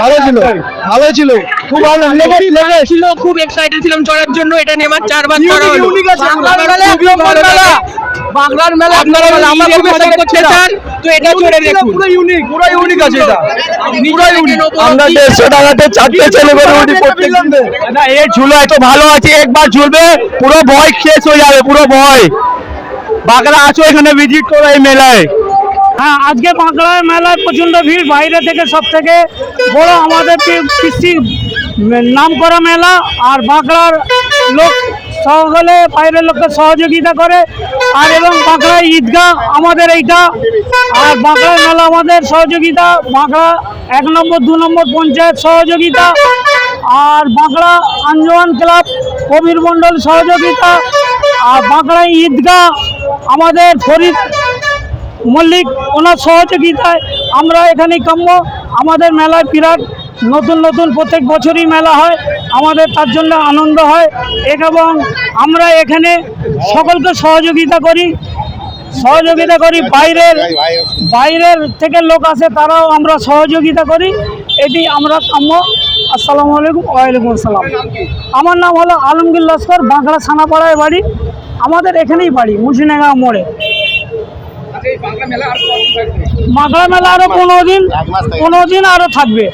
ভালো ছিল ভালো ছিল। খুব ভালো ছিল খুব এক্সাইটেড ছিলাম চড়ার জন্য। এটা নিয়ে আমার চারবার চড়া হলো। বাংলার মেলা আপনারা আমার খুব করতে চান তো এটা চড়ে দেখুন। পুরো ইউনিক পুরো ইউনিক আছে এটা। পুরো ইউনিক। আমরা দেড়শো টাকাতে চারটে ছেলে করে উঠি না এ ঝুলো এত ভালো আছে একবার ঝুলবে পুরো ভয় শেষ হয়ে যাবে পুরো ভয়। বাগড়া আছো এখানে ভিজিট করো এই মেলায়। হ্যাঁ আজকে বাঁকড়ার মেলায় প্রচণ্ড ভিড়। বাইরে থেকে সব থেকে বড় আমাদের কৃষি নাম করা মেলা, আর বাঁকড়ার লোক সকলে বাইরের লোককে সহযোগিতা করে। আর এবং বাঁকড়া ঈদগাহ আমাদের এইটা। আর বাঁকড়ার মেলা আমাদের সহযোগিতা বাঁকড়া এক নম্বর, দু নম্বর পঞ্চায়েত সহযোগিতা, আর বাঁকড়া আঞ্জমান ক্লাব, কবির মণ্ডল সহযোগিতা, আর বাঁকড়া ঈদগাহ আমাদের ফরিদ মল্লিক, ওনার সহযোগিতায় আমরা এখানে কাম্য। আমাদের মেলায় বিরাট নতুন নতুন প্রত্যেক বছরই মেলা হয়। আমাদের তার জন্য আনন্দ হয় এবং আমরা এখানে সকলকে সহযোগিতা করি। সহযোগিতা করি বাইরের বাইরের থেকে লোক আসে তারাও আমরা সহযোগিতা করি। এটি আমরা কাম্য। আসসালামু আলাইকুম, ওয়ালাইকুম আসসালাম। আমার নাম হলো আলমগীর লস্কর, বাঁকড়া ছানাপাড়ায় বাড়ি। আমাদের এখানেই বাড়ি মুসিনাগা মোড়ে। মাগড়া মেলা আরও পনেরো দিন পনেরো দিন আরও থাকবে।